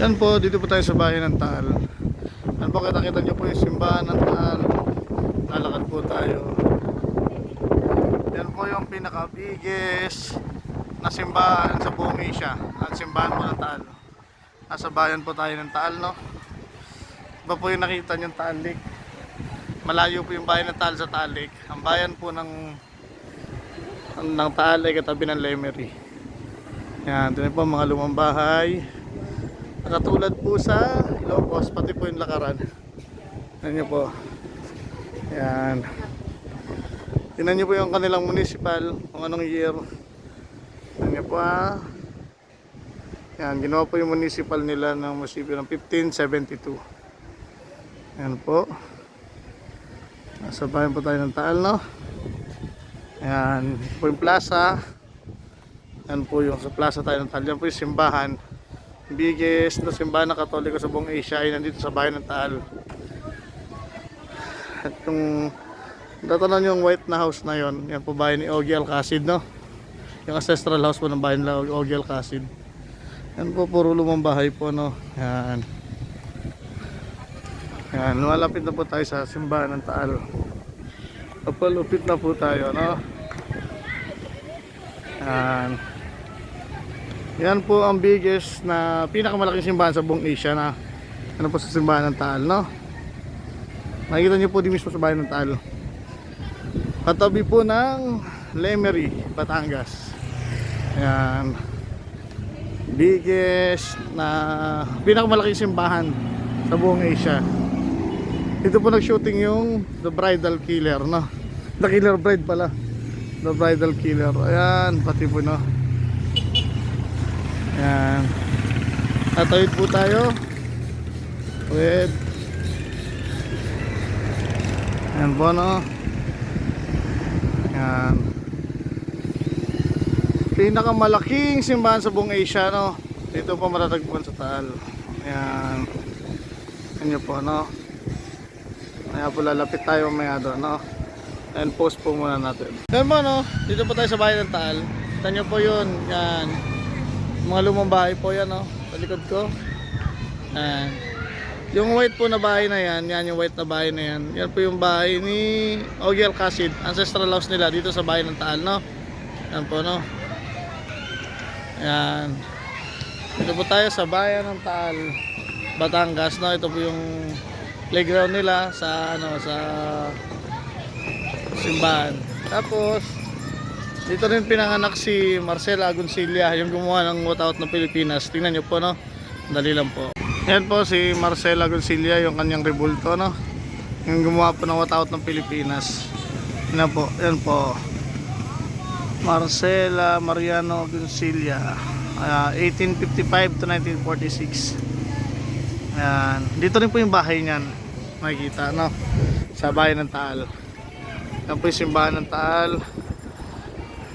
Yan po, dito po tayo sa bayan ng Taal. Yan po, kita-kita nyo po yung simbahan ng Taal. Lalakad po tayo. Yan po yung pinaka-biggest na simbahan sa buong Asia. At simbahan po ng Taal. Nasa bayan po tayo ng Taal, no? Iba po yung nakita nyo Taal Lake. Malayo po yung bayan ng Taal sa Taal Lake. Ang bayan po ng ng Taal ay katabi ng Lemery. Yan, na po mga lumang bahay. Nakatulad po sa Ilocos, pati po yung lakaran. Yan nyo po. Yan. Tingnan nyo po yung kanilang municipal, kung anong year. Yan nyo po ah. Yan, ginawa po yung municipal nila ng munisipyo ng 1572. Yan po. Nasa bayan po tayo ng Taal, no? Yan, ito po yung plaza. Yan po yung sa plaza tayo ng Taal. Yan po yung simbahan biggest na simbahan ng Katoliko sa buong Asia ay nandito sa bayan ng Taal. At yung tatanan yung white na house na yon, yan po bayan ni Ogie Alcacid, no? Yung ancestral house po ng bayan nila Ogie Alcacid. Yan po, puro lumang bahay po, no? Yan. Yan, lumalapit na po tayo sa simbahan ng Taal. Papalupit na po tayo, no? Yan. Yan po ang biggest na pinakamalaking simbahan sa buong Asia na ano po sa simbahan ng Taal, no? Makikita niyo po di mismo sa bayan ng Taal. Katabi po ng Lemery, Batangas. Yan. Biggest na pinakamalaking simbahan sa buong Asia. Dito po nag-shooting yung The Bridal Killer, no? The Killer Bride pala. The Bridal Killer. Ayan, pati po, no? Yan. Tatawid po tayo. With Yan po no. Yan. Pinakamalaking simbahan sa buong Asia no. Dito po matatagpuan sa Taal. Yan. Yan po no. Kaya po lalapit tayo mamaya doon no. And post po muna natin. Yan po no. Dito po tayo sa bayan ng Taal. Kita nyo po yun. Yan. Mga lumang bahay po yan, no? Sa likod ko. Ayan. Yung white po na bahay na yan, yan yung white na bahay na yan. Yan po yung bahay ni Ogie Alcacid. Ancestral house nila dito sa bahay ng Taal, no? Yan po, no? Ayan. Dito po tayo sa bayan ng Taal, Batangas, no? Ito po yung playground nila sa, ano, sa simbahan. Tapos, dito rin pinanganak si Marcela Agoncilla, yung gumawa ng What ng Pilipinas. Tingnan nyo po, no? Dali lang po. Yan po si Marcela Agoncilla, yung kanyang rebulto, no? Yung gumawa po ng What ng Pilipinas. Yan po, yan po. Marcela Mariano Agoncilla. Ah, 1855 to 1946. Ayan. Dito rin po yung bahay niyan. Makikita, no? Sa bayan ng Taal. Yan po yung simbahan ng Taal.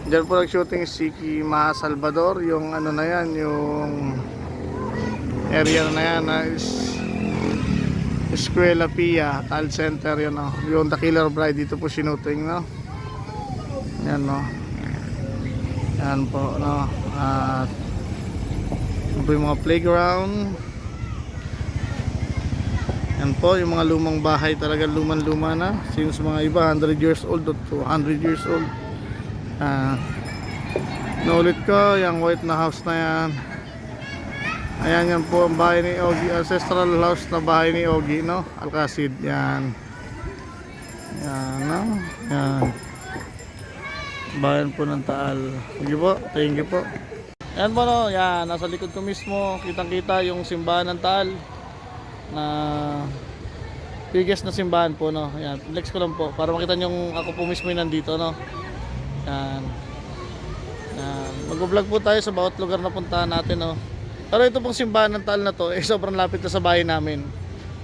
Diyan po nag-shooting si Kima Salvador, yung ano na yan, yung area na yan na is Escuela Pia, Tal Center yun no? yung The Killer Bride dito po sinuting no? Yan no? Yan po no? At po yung mga playground. Yan po yung mga lumang bahay talaga luman luma na. Since mga iba 100 years old to 200 years old Ah. Naulit ko, yung white na house na yan. Ayan yan po ang bahay ni Ogie, ancestral house na bahay ni Ogie, no? Alcacid, yan. Yan, no? Yan. Bayan po ng Taal. Thank you po, thank you po. Yan po, no? Yan, nasa likod ko mismo, kitang-kita yung simbahan ng Taal na biggest na simbahan po, no? Yan, flex ko lang po para makita nyo yung ako po mismo yung nandito, no? Yan. Yan. Mag-vlog po tayo sa bawat lugar na puntahan natin, no. Pero ito pong simbahan ng Taal na to, eh sobrang lapit na sa bahay namin.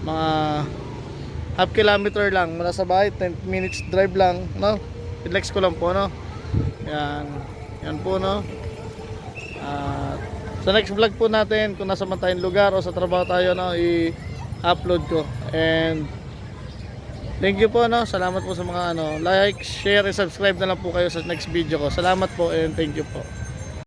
Mga half kilometer lang mula sa bahay, 10 minutes drive lang, no. Relax ko lang po, no. Yan. Yan po, no. At sa next vlog po natin, kung nasa man tayong lugar o sa trabaho tayo, no, i-upload ko. And Thank you po no. Salamat po sa mga ano, like, share, and subscribe na lang po kayo sa next video ko. Salamat po and thank you po.